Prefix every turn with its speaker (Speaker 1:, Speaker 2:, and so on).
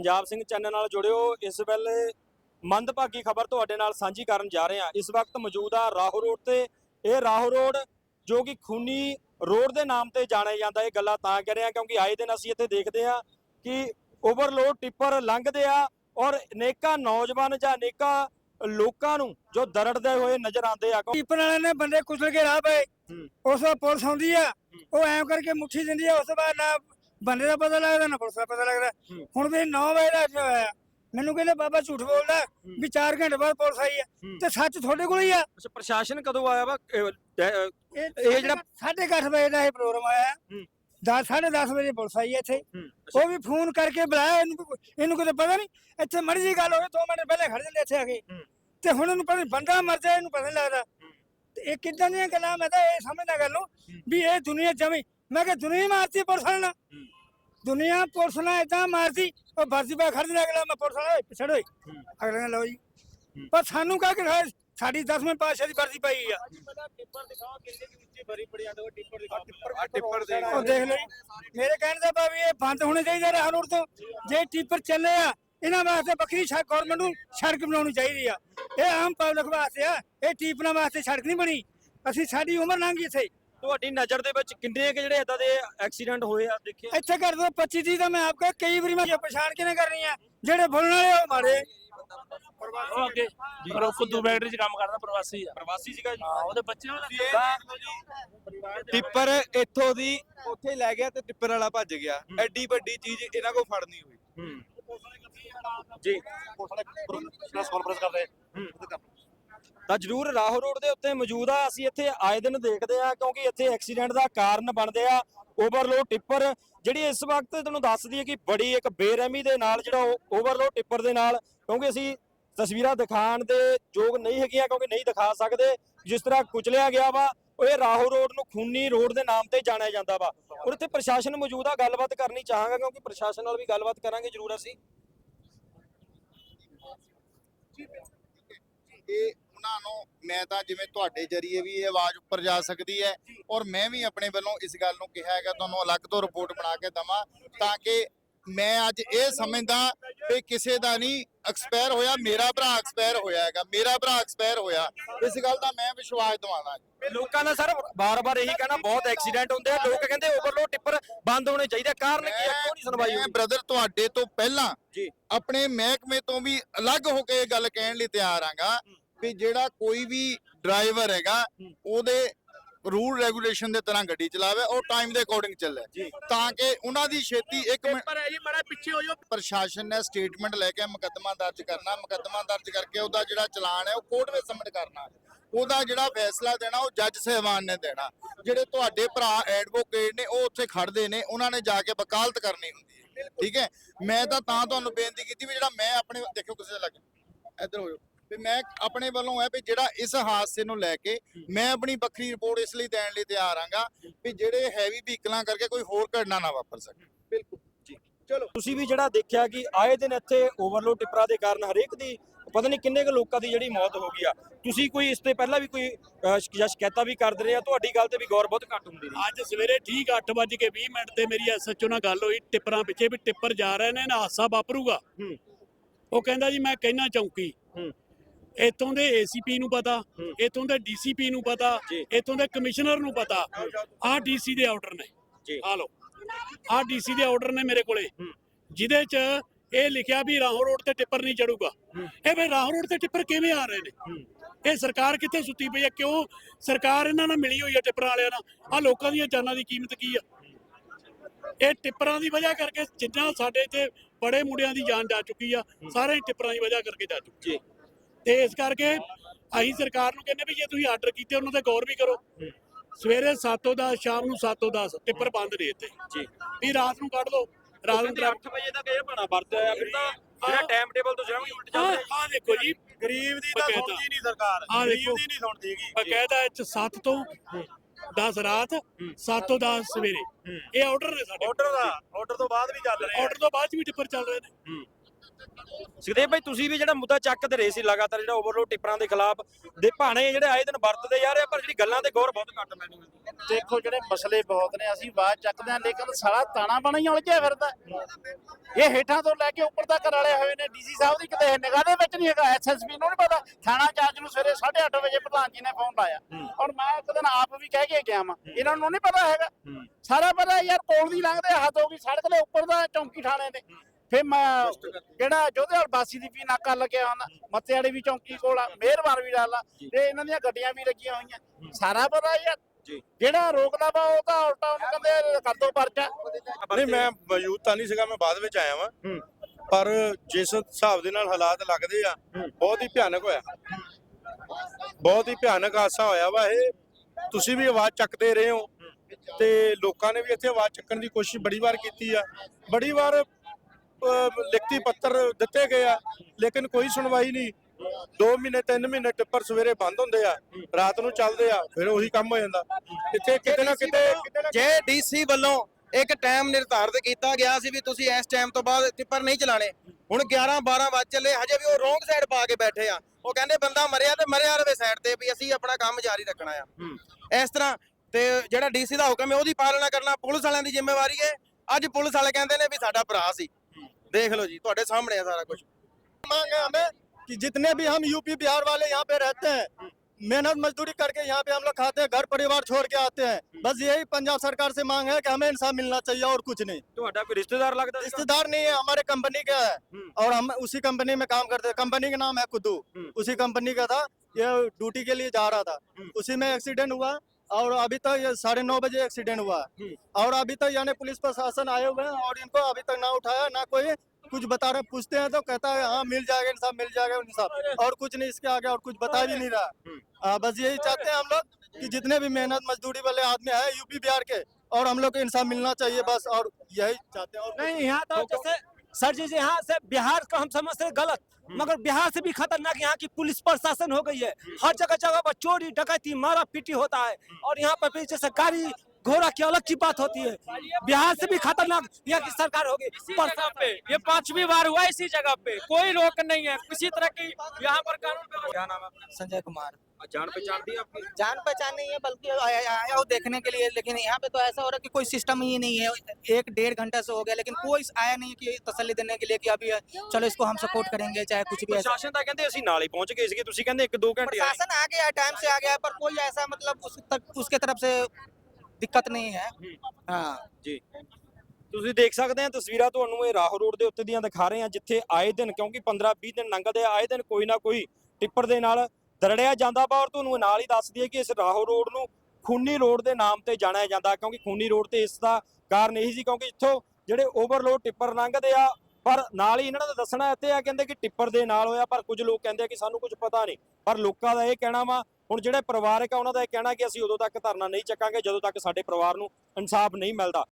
Speaker 1: Punjab Singh channel ਨਾਲ ਜੁੜਿਓ ਇਸ ਵੇਲੇ ਮੰਦਭਾਗੀ ਖਬਰ ਤੁਹਾਡੇ ਨਾਲ ਸਾਂਝੀ ਕਰਨ ਜਾ ਰਹੇ ਹਾਂ। ਇਸ ਵਕਤ ਮੌਜੂਦ ਆ ਰਾਹੋ ਰੋਡ ਤੇ। ਇਹ ਰਾਹੋ ਰੋਡ ਜੋ ਕਿ ਖੂਨੀ ਰੋਡ ਦੇ ਨਾਮ ਤੇ ਜਾਣਿਆ ਜਾਂਦਾ ਇਹ ਗੱਲਾਂ ਤਾਂ ਕਰ ਰਹੇ ਕਿਉਂਕਿ ਆਏ ਦਿਨ ਅਸੀਂ ਇੱਥੇ ਦੇਖਦੇ ਹਾਂ ਕਿ ਓਵਰਲੋਡ ਟਿੱਪਰ ਲੰਘਦੇ ਆ ਔਰ ਅਨੇਕਾਂ ਨੌਜਵਾਨ ਜਾਂ ਅਨੇਕਾਂ ਲੋਕਾਂ ਨੂੰ ਜੋ ਦਰੜਦੇ ਹੋਏ ਨਜ਼ਰ ਆਉਂਦੇ ਆ।
Speaker 2: ਟੀਪਰ ਵਾਲਿਆਂ ਨੇ ਬੰਦੇ ਕੁਚਲ ਕੇ ਰਾਹ ਪਏ। ਉਸ ਤੋਂ ਪੁਲਿਸ ਆਉਂਦੀ ਆ ਉਹ ਐਂ ਕਰਕੇ ਮੁੱਠੀ ਦਿੰਦੀ ਆ ਉਸ ਤੋਂ ਬਾਅਦ ਨਾ ਬੰਦੇ ਦਾ ਪਤਾ ਲੱਗਦਾ ਨਾ ਪੁਲਿਸ ਦਾ ਪਤਾ ਲੱਗਦਾ। ਹੁਣ ਵੀ 9 ਵਜੇ ਦਾ ਇੱਥੇ ਹੋਇਆ। ਮੈਨੂੰ ਕਹਿੰਦੇ ਬਾਬਾ ਝੂਠ ਬੋਲਦਾ ਵੀ 4 ਘੰਟੇ ਬਾਅਦ ਪੁਲਿਸ ਆਈ
Speaker 1: ਹੂੰ।
Speaker 2: ਤੇ ਸੱਚ ਤੁਹਾਡੇ ਕੋਲ ਹੀ ਆ?
Speaker 1: ਅੱਛਾ ਪ੍ਰਸ਼ਾਸਨ ਕਦੋਂ ਆਇਆ ਵਾ? ਇਹ, ਜਿਹੜਾ-
Speaker 2: 8:30 ਵਜੇ ਦਾ ਇਹ ਪ੍ਰੋਗਰਾਮ ਆਇਆ।
Speaker 1: ਹੂੰ।
Speaker 2: 10 10:30 ਵਜੇ ਪੁਲਿਸ ਆਈ ਇੱਥੇ। ਉਹ ਵੀ ਫੋਨ ਕਰਕੇ ਬੁਲਾਇਆ ਇਹਨੂੰ ਕਿਤੇ ਪਤਾ ਨਹੀਂ। ਇੱਥੇ ਮੜੀ ਜੀ ਗੱਲ ਹੋਵੇ 2 ਮਿੰਟ ਪਹਿਲੇ ਖੜ ਜਾਂਦੇ ਇੱਥੇ ਆ ਕੇ। ਤੇ ਹੁਣ ਇਹਨੂੰ ਪਤਾ ਬੰਦਾ ਮਰ ਜਾਏ ਇਹਨੂੰ ਪਤਾ ਨਹੀਂ ਲੱਗਦਾ। ਇਹ ਕਿੱਦਾਂ ਦੀਆਂ ਗੱਲਾਂ ਮੈਂ ਤਾਂ ਇਹ ਸਮਝਦਾ ਗੱਲ ਨੂੰ ਵੀ ਇਹ ਦੁਨੀਆ ਜਮੀ ਮੈਂ ਕਿਹਾ ਦੁਨੀਆ ਮਾਰਤੀ ਪੁਲਿਸ ਵਾਲੇ ਨਾਲ।
Speaker 1: ਹੂੰ।
Speaker 2: ਦੁਨੀਆ ਪੁਲਿਸ ਨਾਲ ਇਦਾਂ ਮਾਰਤੀ ਉਹ ਵਰਦੀ ਪਾ ਖੜ ਜਾਂਦਾ ਅਗਲਾ ਮੈਂ ਪੁਲਿਸ ਵਾਲਾ ਓਏ ਪਿਛੜ ਓਏ। ਅਗਲੇ ਨੇ ਲਓ ਜੀ। ਪਰ ਸਾਨੂੰ ਕਹ ਕੇ ਸਾਡੀ 10ਵੇਂ ਪਾਤਸ਼ਾਹ ਦੀ ਵਰਦੀ ਪਾਈ ਆ। ਉਹ ਦੇਖ। ਲਓ ਜੀ। ਮੇਰੇ ਕਹਿਣ ਦਾ ਭਾਵ ਇਹ ਬੰਦ ਹੋਣੇ ਚਾਹੀਦੇ ਰਾਹ ਰੋਡ ਤੋਂ। ਜੇ ਟਿੱਪਰ ਚੱਲੇ ਆ ਇਹਨਾਂ ਵਾਸਤੇ ਵੱਖਰੀ ਸੜਕ ਗਵਰਨਮੈਂਟ ਨੂੰ ਸੜਕ ਬਣਾਉਣੀ ਚਾਹੀਦੀ ਆ। ਇਹ ਆਮ ਪਬਲਿਕ ਵਾਸਤੇ ਆ। ਇਹ ਟੀਪਰਾਂ ਵਾਸਤੇ ਸੜਕ ਨਹੀਂ ਬਣੀ। ਅਸੀਂ ਸਾਡੀ ਉਮਰ ਲੰਘ ਗਈ ਇੱਥੇ।
Speaker 1: ਤੁਹਾਡੀ ਨਜ਼ਰ ਦੇ ਵਿੱਚ ਕਿੰਨੇ ਕਿ ਜਿਹੜੇ ਇਦਾਂ ਦੇ ਐਕਸੀਡੈਂਟ ਹੋਏ ਆ ਦੇਖਿਆ
Speaker 2: ਇੱਥੇ ਕਰ ਦੋ 25 30 ਦਾ ਮੈਂ ਆਪਕੋ ਕਈ ਵਾਰੀ ਮੈਂ ਪਛਾਣ ਕਿਨੇ ਕਰਨੀ ਆ? ਜਿਹੜੇ ਬੋਲਣ ਵਾਲੇ ਉਹ ਮਾਰੇ।
Speaker 3: ਉਹ ਅੱਗੇ ਪਰ ਉਹ ਫੁੱਦੂ ਬੈਟਰੀ 'ਚ ਕੰਮ ਕਰਦਾ ਪ੍ਰਵਾਸੀ ਆ।
Speaker 1: ਪ੍ਰਵਾਸੀ ਸੀਗਾ ਜੀ।
Speaker 3: ਹਾਂ ਉਹਦੇ ਬੱਚੇ ਉਹਦਾ
Speaker 4: ਟਿੱਪਰ ਇੱਥੋਂ ਦੀ ਉੱਥੇ ਲੈ ਗਿਆ ਤੇ ਟਿੱਪਰ ਵਾਲਾ ਭੱਜ ਗਿਆ। ਐਡੀ ਵੱਡੀ ਚੀਜ਼ ਇਹਨਾਂ ਕੋਲ ਫੜਨੀ ਹੋਈ।
Speaker 1: ਹੂੰ। ਜੀ। ਤਾਂ ਜਰੂਰ ਰਾਹੋ ਰੋਡ ਦੇ ਉੱਤੇ ਮੌਜੂਦ ਆ। ਅਸੀਂ ਇੱਥੇ ਆਏ ਦਿਨ ਦੇਖਦੇ ਆ ਕਿਉਂਕਿ ਇੱਥੇ ਐਕਸੀਡੈਂਟ ਦਾ ਕਾਰਨ ਬਣਦੇ ਆ। ਓਵਰਲੋਡ ਟਿੱਪਰ ਜਿਹੜੀ ਇਸ ਵਕਤ ਤੁਹਾਨੂੰ ਦੱਸਦੀ ਹੈ ਕਿ ਬੜੀ ਇੱਕ ਬੇਰਹਿਮੀ ਦੇ ਨਾਲ ਜਿਹੜਾ ਓਵਰਲੋਡ ਟਿੱਪਰ ਦੇ ਨਾਲ ਕਿਉਂਕਿ ਅਸੀਂ ਤਸਵੀਰਾਂ ਦਿਖਾਉਣ ਦੇ ਯੋਗ ਨਹੀਂ ਹੈਗੀਆਂ ਕਿਉਂਕਿ ਨਹੀਂ ਦਿਖਾ ਸਕਦੇ। ਜਿਸ ਤਰ੍ਹਾਂ ਕੁਚਲਿਆ ਗਿਆ ਵਾ, ਉਹ ਇਹ ਰਾਹੋ ਰੋਡ ਨੂੰ ਖੂਨੀ ਰੋਡ ਦੇ ਨਾਮ ਤੇ ਜਾਣਿਆ ਜਾਂਦਾ ਵਾ। ਔਰ ਇੱਥੇ ਪ੍ਰਸ਼ਾਸਨ ਮੌਜੂਦ ਆ, ਗੱਲਬਾਤ ਕਰਨੀ ਚਾਹਾਂਗਾ ਕਿਉਂਕਿ ਪ੍ਰਸ਼ਾਸਨ ਨਾਲ ਵੀ ਗੱਲਬਾਤ ਕਰਾਂਗੇ ਜਰੂਰ ਅਸੀਂ।
Speaker 5: ਇਹ ਨੂੰ ਮੈਂ ਤਾਂ ਜਿਵੇਂ ਤੁਹਾਡੇ ਜਰੀਏ ਵੀ ਇਹ ਆਵਾਜ਼ ਉੱਪਰ ਜਾ ਸਕਦੀ ਹੈ ਔਰ ਮੈਂ ਵੀ ਆਪਣੇ ਵੱਲੋਂ ਇਸ ਗੱਲ ਨੂੰ ਕਿਹਾ ਹੈਗਾ ਤੁਹਾਨੂੰ ਅਲੱਗ ਤੋਂ ਰਿਪੋਰਟ ਬਣਾ ਕੇ ਦਵਾਂ ਤਾਂ ਕਿ ਮੈਂ ਅੱਜ ਇਹ ਸਮਝਦਾ ਕਿ ਕਿਸੇ ਦਾ ਨਹੀਂ ਐਕਸਪਾਇਰ ਹੋਇਆ ਮੇਰਾ ਭਰਾ ਐਕਸਪਾਇਰ ਹੋਇਆ ਹੈਗਾ ਮੇਰਾ ਭਰਾ ਐਕਸਪਾਇਰ ਹੋਇਆ ਇਸ ਗੱਲ ਦਾ ਮੈਂ ਵਿਸ਼ਵਾਸ ਦਿਵਾਉਣਾ
Speaker 1: ਲੋਕਾਂ ਦਾ ਸਰ ਬਾਰ-ਬਾਰ ਇਹੀ ਕਹਿਣਾ ਬਹੁਤ ਐਕਸੀਡੈਂਟ ਹੁੰਦੇ ਆ ਲੋਕ ਕਹਿੰਦੇ ਓਵਰਲੋਡ ਟਿੱਪਰ ਬੰਦ ਹੋਣੇ ਚਾਹੀਦੇ। ਕਾਰਨ ਕੀ ਹੈ ਕਿਉਂ ਨਹੀਂ ਸੁਣਵਾਈ
Speaker 5: ਮੈਂ
Speaker 1: ਹੋਈ
Speaker 5: ਬ੍ਰਦਰ ਤੁਹਾਡੇ ਤੋਂ ਪਹਿਲਾਂ। ਆਪਣੇ ਮਹਿਕਮੇ ਤੋਂ ਵੀ ਅਲੱਗ ਹੋ ਕੇ ਇਹ ਗੱਲ ਕਹਿਣ ਲਈ ਤਿਆਰ ਆਂਗਾ ਵੀ ਜਿਹੜਾ ਕੋਈ ਵੀ ਡਰਾਈਵਰ ਹੈਗਾ ਉਹਦੇ ਰੂਲ ਰੈਗੂਲੇਸ਼ਨ ਦੇ ਤਰ੍ਹਾਂ ਗੱਡੀ ਚਲਾਵੇ ਉਹ ਟਾਈਮ ਦੇ ਅਕੋਰਡਿੰਗ ਚੱਲੇ। ਤਾਂ ਕਿ ਉਹਨਾਂ ਦੀ ਛੇਤੀ ਇੱਕ ਮਿੰਟ
Speaker 3: ਪਰ ਹੈ ਜੀ ਮੜਾ ਪਿੱਛੇ ਹੋ ਜਾਓ।
Speaker 5: ਪ੍ਰਸ਼ਾਸਨ ਨੇ ਸਟੇਟਮੈਂਟ ਲੈ ਕੇ ਮੁਕੱਦਮਾ ਦਰਜ ਕਰਨਾ ਮੁਕੱਦਮਾ ਦਰਜ ਕਰਕੇ ਉਹਦਾ ਜਿਹੜਾ ਚਲਾਨ ਹੈ ਉਹ ਕੋਰਟ ਵਿੱਚ ਸਬਮਿਟ ਕਰਨਾ। ਉਹਦਾ ਜਿਹੜਾ ਫੈਸਲਾ ਦੇਣਾ ਉਹ ਜੱਜ ਸਹਿਬਾਨ ਨੇ ਦੇਣਾ। ਜਿਹੜੇ ਤੁਹਾਡੇ ਭਰਾ ਐਡਵੋਕੇਟ ਨੇ ਉਹ ਉੱਥੇ ਖੜਦੇ ਨੇ ਉਹਨਾਂ ਨੇ ਜਾ ਕੇ ਵਕਾਲਤ ਕਰਨੀ ਹੁੰਦੀ ਹੈ। ਠੀਕ ਹੈ? ਮੈਂ ਤਾਂ ਤਾਂ ਤੁਹਾਨੂੰ ਬੇਨਤੀ ਕੀਤੀ ਵੀ ਜਿਹੜਾ ਮੈਂ ਆਪਣੇ ਦੇਖੋ ਕਿਸੇ ਦੇ ਲੱਗੇ ਇੱਧਰ ਹੋਇਓ ਵੀ ਮੈਂ ਆਪਣੇ ਵੱਲੋਂ ਹੈ ਵੀ ਜਿਹੜਾ ਇਸ ਹਾਦਸੇ ਨੂੰ ਲੈ ਕੇ ਮੈਂ ਆਪਣੀ ਵੱਖਰੀ ਰਿਪੋਰਟ ਇਸ ਲਈ ਦੇਣ ਲਈ ਤਿਆਰ ਆਂਗਾ ਵੀ ਜਿਹੜੇ ਹੈਵੀ ਵਹੀਕਲਾਂ ਕਰਕੇ ਕੋਈ ਹੋਰ ਘਟਨਾ ਨਾ ਵਾਪਰ ਸਕੇ। ਬਿਲਕੁਲ ਜੀ। ਚਲੋ।
Speaker 1: ਤੁਸੀਂ ਵੀ ਜਿਹੜਾ ਦੇਖਿਆ ਕਿ ਆਏ ਦਿਨ ਇੱਥੇ ਓਵਰਲੋਡ ਟਿੱਪਰਾਂ ਦੇ ਕਾਰਨ ਹਰੇਕ ਦੀ ਪਤਾ ਨਹੀਂ ਕਿੰਨੇ ਕੁ ਲੋਕਾਂ ਦੀ ਜਿਹੜੀ ਮੌਤ ਹੋ ਗਈ ਆ। ਤੁਸੀਂ ਕੋਈ ਇਸ ਤੇ ਪਹਿਲਾਂ ਵੀ ਕੋਈ ਅਹ, ਸ਼ਿਕ- ਜਾਂ ਸ਼ਿਕਾਇਤਾਂ ਵੀ ਕਰਦੇ ਰਹੇ ਆ? ਤੁਹਾਡੀ ਗੱਲ ਤੇ ਵੀ ਗੌਰ ਬਹੁਤ ਘੱਟ ਹੁੰਦੀ ਰਹੀ।
Speaker 3: ਅੱਜ ਸਵੇਰੇ ਠੀਕ 8:20 ਮਿੰਟ ਤੇ ਮੇਰੀ ਐਸਐਚਓ ਨਾਲ ਗੱਲ ਹੋਈ ਟਿੱਪਰਾਂ ਪਿੱਛੇ ਵੀ ਟਿੱਪਰ ਜਾ ਰਹੇ ਨੇ ਨਾ ਹਾਦਸਾ ਵਾਪਰੂਗਾ।
Speaker 1: ਹੂੰ।
Speaker 3: ਉਹ ਕਹਿੰਦਾ ਜੀ ਮੈਂ ਕਹਿਣਾ ਚੌਂਕੀ
Speaker 1: ਹੂੰ।
Speaker 3: ਇਥੋਂ ਦੇ ਏਸੀਪੀ ਨੂੰ ਪਤਾ। ਇਥੋਂ ਦੇ ਡੀਸੀਪੀ ਨੂੰ ਪਤਾ। ਇਥੋਂ ਦੇ ਕਮਿਸ਼ਨਰ ਨੂੰ ਪਤਾ। ਆਹ ਡੀਸੀ ਦੇ ਆਰਡਰ ਨੇ। ਆ ਲਓ। ਆਹ ਡੀਸੀ ਦੇ ਆਰਡਰ ਨੇ ਮੇਰੇ ਕੋਲੇ। ਜਿਹਦੇ 'ਚ ਇਹ ਲਿਖਿਆ ਵੀ ਰਾਹੋਂ ਰੋਡ ਤੇ ਟਿੱਪਰ ਨਹੀਂ ਚੜੂਗਾ। ਇਹ ਵੀ ਰਾਹੋਂ ਰੋਡ ਤੇ ਟਿੱਪਰ ਕਿਵੇਂ ਆ ਰਹੇ ਨੇ? ਇਹ ਸਰਕਾਰ ਕਿੱਥੇ ਸੁੱਤੀ ਪਈ ਹੈ? ਕਿਉਂ ਸਰਕਾਰ ਇਹਨਾਂ ਨਾਲ ਮਿਲੀ ਹੋਈ ਹੈ ਟਿੱਪਰਾਂ ਵਾਲਿਆਂ ਨਾਲ? ਆ ਲੋਕਾਂ ਦੀਆਂ ਜਾਨਾਂ ਦੀ ਕੀਮਤ ਕੀ ਆ? ਇਹ ਟਿੱਪਰਾਂ ਦੀ ਵਜ੍ਹਾ ਕਰਕੇ ਜਿੰਨਾ ਸਾਡੇ ਇੱਥੇ ਬੜੇ ਮੁੰਡਿਆਂ ਦੀ ਜਾਨ ਜਾ ਚੁੱਕੀ ਆ ਸਾਰੇ ਟਿੱਪਰਾਂ ਦੀ ਵਜ੍ਹਾ ਕਰਕੇ ਜਾ ਚੁੱਕੀ। ਤੇ ਇਸ ਕਰਕੇ ਅਸੀਂ ਸਰਕਾਰ ਨੂੰ ਕਹਿੰਦੇ ਵੀ ਜੇ ਤੁਸੀਂ ਆਰਡਰ ਕੀਤੇ ਉਹਨਾਂ ਤੇ ਗੌਰ ਵੀ ਕਰੋ। ਸਵੇਰੇ 7 ਤੋਂ 10 ਸ਼ਾਮ ਨੂੰ 7 ਤੋਂ 10 ਟਿੱਪਰ ਬੰਦ ਨੇ ਇੱਥੇ।
Speaker 1: ਜੀ।
Speaker 3: ਵੀ ਰਾਤ ਨੂੰ ਕੱਢ ਲਓ ਰਾਤ ਨੂੰ ਟਰੈਫਿਕ
Speaker 1: 8 ਵਜੇ ਤੱਕ ਇਹ ਬਣਾ ਵਰਤਿਆ ਆ ਫਿਰ ਤਾਂ ਜਿਹੜਾ ਟਾਈਮ ਟੇਬਲ ਤੋਂ ਵੀ ਉਲਟ ਰਿਹਾ
Speaker 3: ਆ ਦੇਖੋ ਜੀ।
Speaker 6: ਗਰੀਬ ਦੀ
Speaker 3: ਤਾਂ
Speaker 6: ਤਾਂ
Speaker 3: ਸੁਣਦੀ
Speaker 6: ਨਹੀਂ ਸਰਕਾਰ। ਗਰੀਬ
Speaker 3: ਦੇਖੋ।
Speaker 6: ਦੀ ਨਹੀਂ ਸੁਣਦੀ ਹੈਗੀ
Speaker 3: ਬਕਾਇਦਾ ਇਹ ਚ 7 ਤੋਂ 10 ਰਾਤ 7 ਤੋਂ 10 ਸਵੇਰੇ। ਇਹ ਆਰਡਰ ਨੇ ਸਾਡੇ
Speaker 6: ਆਰਡਰ ਦਾ ਆਰਡਰ ਤੋਂ ਬਾਅਦ ਵੀ ਚੱਲ ਰਹੇ। ਆ
Speaker 3: ਆਰਡਰ ਤੋਂ ਬਾਅਦ ਵੀ ਟਿੱਪਰ ਚੱਲ ਰਹੇ ਨੇ।
Speaker 1: ਸੁਖਦੇਵ ਭਾਈ ਤੁਸੀਂ ਵੀ ਜਿਹੜਾ ਮੁੱਦਾ ਚੱਕਦੇ ਰਹੇ ਸੀ ਲਗਾਤਾਰ ਜਿਹੜਾ ਓਵਰਲੋਡ ਟਿੱਪਰਾਂ ਦੇ ਖਿਲਾਫ ਦੇ ਭਾਣੇ ਜਿਹੜੇ ਆਏ ਦਿਨ ਵਰਤਦੇ ਜਾ ਰਹੇ ਆ ਪਰ ਜਿਹੜੀ ਗੱਲਾਂ ਤੇ ਗੌਰ ਬਹੁਤ ਘੱਟ ਮੈਨੂੰ ਮਿਲਦੀ।
Speaker 6: ਦੇਖੋ ਜਿਹੜੇ ਮਸਲੇ ਬਹੁਤ ਨੇ ਅਸੀਂ ਬਾਅਦ ਚੱਕਦੇ ਹਾਂ ਲੇਕਿਨ ਸਾਰਾ ਤਾਣਾ ਬਣਾ ਹੀ ਉਲਝਿਆ ਫਿਰਦਾ। ਇਹ ਹੇਠਾਂ ਤੋਂ ਲੈ ਕੇ ਉੱਪਰ ਤੱਕ ਰਲੇ ਹੋਏ ਨੇ ਡੀਸੀ ਸਾਹਿਬ ਦੀ ਕਿਤੇ ਨਿਗਾਹ ਦੇ ਵਿੱਚ ਨਹੀਂ ਹੈਗਾ ਐਸਐਸਪੀ ਨੂੰ ਨਹੀਂ ਪਤਾ। ਥਾਣਾ ਚਾਰਜ ਨੂੰ ਸਵੇਰੇ 8:30 ਵਜੇ ਪ੍ਰਧਾਨ ਜੀ ਨੇ ਫੋਨ ਲਾਇਆ। ਔਰ ਮੈਂ ਇੱਕ ਦਿਨ ਆਪ ਵੀ ਕਹਿ ਕੇ ਗਿਆ ਵਾਂ ਇਹਨਾਂ ਨੂੰ ਨਹੀਂ ਪਤਾ ਹੈਗਾ। ਸਾਰਾ ਪਤਾ ਯਾਰ ਕੋਲ ਦੀ ਲੰਘਦੇ ਹੱਥ ਹੋ ਗਈ ਸੜਕ ਦੇ ਉੱਪਰ ਦਾ ਚੌਂਕੀ ਥਾਣੇ ਦੇ ਫਿਰ ਮੈਂ ਜਿਹੜਾ ਜੋਧੇਵਾਲ ਬਾਸੀ ਦੀ ਵੀ ਨਾਕਾ ਲੱਗਿਆ ਹੁੰਦਾ ਮੱਤੇ ਵਾਲੀ ਵੀ ਚੌਂਕੀ ਕੋਲ ਆ ਮਿਹਰਬਾਨ ਵੀ ਡਾਲਾ ਤੇ ਇਹਨਾਂ ਦੀਆਂ ਗੱਡੀਆਂ ਵੀ ਲੱਗੀਆਂ ਹੋਈਆਂ। ਸਾਰਾ ਪਤਾ ਯਾਰ
Speaker 1: ਜੀ।
Speaker 6: ਜਿਹੜਾ ਰੋਕਦਾ ਵਾ ਉਹ ਤਾਂ ਉਲਟਾ ਉਹਨੂੰ ਕਹਿੰਦੇ ਕਰ ਦੋ ਪਰਚਾ।
Speaker 7: ਨਹੀਂ ਮੈਂ ਮੌਜੂਦ ਤਾਂ ਨਹੀਂ ਸੀਗਾ ਮੈਂ ਬਾਅਦ ਵਿੱਚ ਆਇਆ ਵਾਂ। ਪਰ ਜਿਸ ਹਿਸਾਬ ਦੇ ਨਾਲ ਹਾਲਾਤ ਲੱਗਦੇ ਆ ਬਹੁਤ ਹੀ ਭਿਆਨਕ ਹੋਇਆ। ਬਹੁਤ ਹੀ ਭਿਆਨਕ ਹਾਦਸਾ ਹੋਇਆ ਵਾ ਇਹ। ਤੁਸੀਂ ਵੀ ਆਵਾਜ਼ ਚੱਕਦੇ ਰਹੇ ਹੋ। ਤੇ ਲੋਕਾਂ ਨੇ ਵੀ ਇੱਥੇ ਆਵਾਜ਼ ਚੱਕਣ ਦੀ ਕੋਸ਼ਿਸ਼ ਬੜੀ ਵਾਰ ਕੀਤੀ ਆ। ਬੜੀ ਵਾਰ ਲਿਖਤੀ ਪੱਤਰ ਦਿੱਤੇ ਗਏ ਆ ਲੇਕਿਨ ਕੋਈ ਸੁਣਵਾਈ ਨਹੀਂ। 2 ਮਹੀਨੇ 3 ਮਹੀਨੇ ਟਿੱਪਰ ਸਵੇਰੇ ਬੰਦ ਹੁੰਦੇ ਆ ਰਾਤ ਨੂੰ ਚੱਲਦੇ ਆ ਫਿਰ ਉਹੀ ਕੰਮ ਹੋ ਜਾਂਦਾ। ਇੱਥੇ ਕਿਤੇ ਨਾ ਕਿਤੇ
Speaker 8: ਜੇ ਡੀਸੀ ਵੱਲੋਂ ਇੱਕ ਟਾਈਮ ਨਿਰਧਾਰਿਤ ਕੀਤਾ ਗਿਆ ਸੀ ਵੀ ਤੁਸੀਂ ਇਸ ਟਾਈਮ ਤੋਂ ਬਾਅਦ ਟਿੱਪਰ ਨਹੀਂ ਚਲਾਣੇ ਹੁਣ 11 12 ਵਜ ਚੱਲੇ ਹਜੇ ਵੀ ਉਹ ਰੋਂਗ ਸਾਈਡ ਪਾ ਕੇ ਬੈਠੇ ਆ। ਉਹ ਕਹਿੰਦੇ ਬੰਦਾ ਮਰਿਆ ਤੇ ਮਰਿਆ ਰਵੇ ਸਾਈਡ ਤੇ ਵੀ ਅਸੀਂ ਆਪਣਾ ਕੰਮ ਜਾਰੀ ਰੱਖਣਾ ਆ। ਇਸ ਤਰ੍ਹਾਂ ਤੇ ਜਿਹੜਾ ਡੀਸੀ ਦਾ ਹੁਕਮ ਹੈ ਉਹਦੀ ਪਾਲਣਾ ਕਰਨਾ ਪੁਲਿਸ ਵਾਲਿਆਂ ਦੀ ਜ਼ਿੰਮੇਵਾਰੀ ਹੈ। ਅੱਜ ਪੁਲਿਸ ਵਾਲੇ ਕਹਿੰਦੇ ਨੇ ਵੀ ਸਾਡਾ ਭਰਾ ਸੀ। देख लो जी थोड़े सामने है सारा कुछ।
Speaker 7: मांग है हमें कि जितने भी हम यूपी बिहार वाले यहाँ पे रहते हैं मेहनत मजदूरी करके यहाँ पे हम लोग खाते हैं घर परिवार छोड़ के आते हैं। बस यही पंजाब सरकार से मांग है कि हमें इंसान मिलना चाहिए और कुछ नहीं।
Speaker 1: तो रिश्तेदार लगता
Speaker 7: रिश्तेदार नहीं है हमारे कंपनी का है।
Speaker 1: हम्म।
Speaker 7: और हम उसी कंपनी में काम करते हैं। कंपनी का नाम है कुदू
Speaker 1: हम्म।
Speaker 7: उसी कंपनी का था ये ड्यूटी के लिए जा रहा था।
Speaker 1: हम्म।
Speaker 7: उसी में एक्सीडेंट हुआ और अभी तक साढ़े नौ बजे एक्सीडेंट हुआ।
Speaker 1: हम्म।
Speaker 7: और अभी तक यानी पुलिस प्रशासन आए हुए हैं और इनको अभी तक ना उठाया ना कोई कुछ बता रहे पूछते हैं तो कहता है हाँ मिल जाएगा इंसाफ मिल जाएगा इंसाफ और कुछ नहीं इसके आगे और कुछ बता भी नहीं रहा। हाँ, बस यही चाहते हैं हम लोग कि जितने भी मेहनत मजदूरी वाले आदमी है यूपी बिहार के और हम लोग को इंसाफ मिलना चाहिए बस और यही चाहते हैं और
Speaker 2: नहीं यहाँ तो जैसे सर जी यहाँ से बिहार का हम समझते हैं गलत। मगर बिहार से भी खतरनाक यहाँ की पुलिस प्रशासन हो गई है। हर जगह जगह पर चोरी डकैती मारा पीटी होता है। और यहाँ पर भी जैसे गाड़ी घोड़ा की अलग की बात होती है। बिहार से भी खतरनाक यहाँ की सरकार होगी।
Speaker 9: पे ये पांचवी बार हुआ इसी जगह पे। कोई रोक नहीं है। किसी तरह की यहाँ पर कानून
Speaker 1: क्या नाम है
Speaker 10: संजय कुमार।
Speaker 1: जान पहचान दी आपकी
Speaker 10: जान पहचान नहीं है बल्कि आया आया हूँ देखने के लिए लेकिन यहाँ पे तो ऐसा हो रहा है कि कोई सिस्टम ही नहीं है एक डेढ़ घंटा से हो गया लेकिन कोई आया नहीं कि तसल्ली देने के लिए कि अभी चलो इसको हम सपोर्ट करेंगे चाहे कुछ भी ऐसा
Speaker 1: ਪ੍ਰਸ਼ਾਸਨ ਤਾਂ ਕਹਿੰਦੇ ਅਸੀਂ ਨਾਲ ਹੀ ਪਹੁੰਚ ਗਏ ਸੀਗੇ ਤੁਸੀਂ ਕਹਿੰਦੇ 1-2 ਘੰਟੇ ਆਏ
Speaker 10: प्रशासन आ गया टाइम से आ गया पर कोई ऐसा मतलब उस तक उसके तरफ से दिक्कत नहीं है हाँ
Speaker 1: ਜੀ ਤੁਸੀਂ ਦੇਖ ਸਕਦੇ ਆ ਤਸਵੀਰਾਂ ਤੁਹਾਨੂੰ ਇਹ ਰਾਹ ਰੋਡ ਦੇ ਉੱਤੇ ਦੀਆਂ ਦਿਖਾ ਰਹੇ ਆ ਜਿੱਥੇ ਆਏ ਦਿਨ ਕਿਉਂਕਿ 15-20 ਦਿਨ ਲੰਘਦੇ ਆ ਆਏ ਦਿਨ ਕੋਈ ਨਾ ਕੋਈ ਟਿੱਪਰ ਦੇ ਨਾਲ ਦਰੜਿਆ ਜਾਂਦਾ ਵਾ ਔਰ ਤੁਹਾਨੂੰ ਨਾਲ ਹੀ ਦੱਸ ਦਈਏ ਕਿ ਇਸ ਰਾਹੋ ਰੋਡ ਨੂੰ ਖੂਨੀ ਰੋਡ ਦੇ ਨਾਮ ਤੇ ਜਾਣਿਆ ਜਾਂਦਾ, ਕਿਉਂਕਿ ਖੂਨੀ ਰੋਡ ਤੇ ਇਸ ਦਾ ਕਾਰਨ ਇਹੀ ਸੀ ਕਿਉਂਕਿ ਇੱਥੋਂ ਜਿਹੜੇ ਓਵਰਲੋਡ ਟਿੱਪਰ ਲੰਘਦੇ ਆ, ਪਰ ਨਾਲ ਹੀ ਇਹਨਾਂ ਦਾ ਦੱਸਣਾ ਇੱਥੇ ਆ, ਕਹਿੰਦੇ ਕਿ ਟਿੱਪਰ ਦੇ ਨਾਲ ਹੋਇਆ, ਪਰ ਕੁਝ ਲੋਕ ਕਹਿੰਦੇ ਆ ਕਿ ਸਾਨੂੰ ਕੁਝ ਪਤਾ ਨਹੀਂ, ਪਰ ਲੋਕਾਂ ਦਾ ਇਹ ਕਹਿਣਾ ਵਾ, ਹੁਣ ਜਿਹੜੇ ਪਰਿਵਾਰਕ ਆ, ਉਹਨਾਂ ਦਾ ਇਹ ਕਹਿਣਾ ਕਿ ਅਸੀਂ ਉਦੋਂ ਤੱਕ ਧਰਨਾ ਨਹੀਂ ਚੱਕਾਂਗੇ, ਜਦੋਂ ਤੱਕ ਸਾਡੇ ਪਰਿਵਾਰ ਨੂੰ ਇਨਸਾਫ ਨਹੀਂ ਮਿਲਦਾ।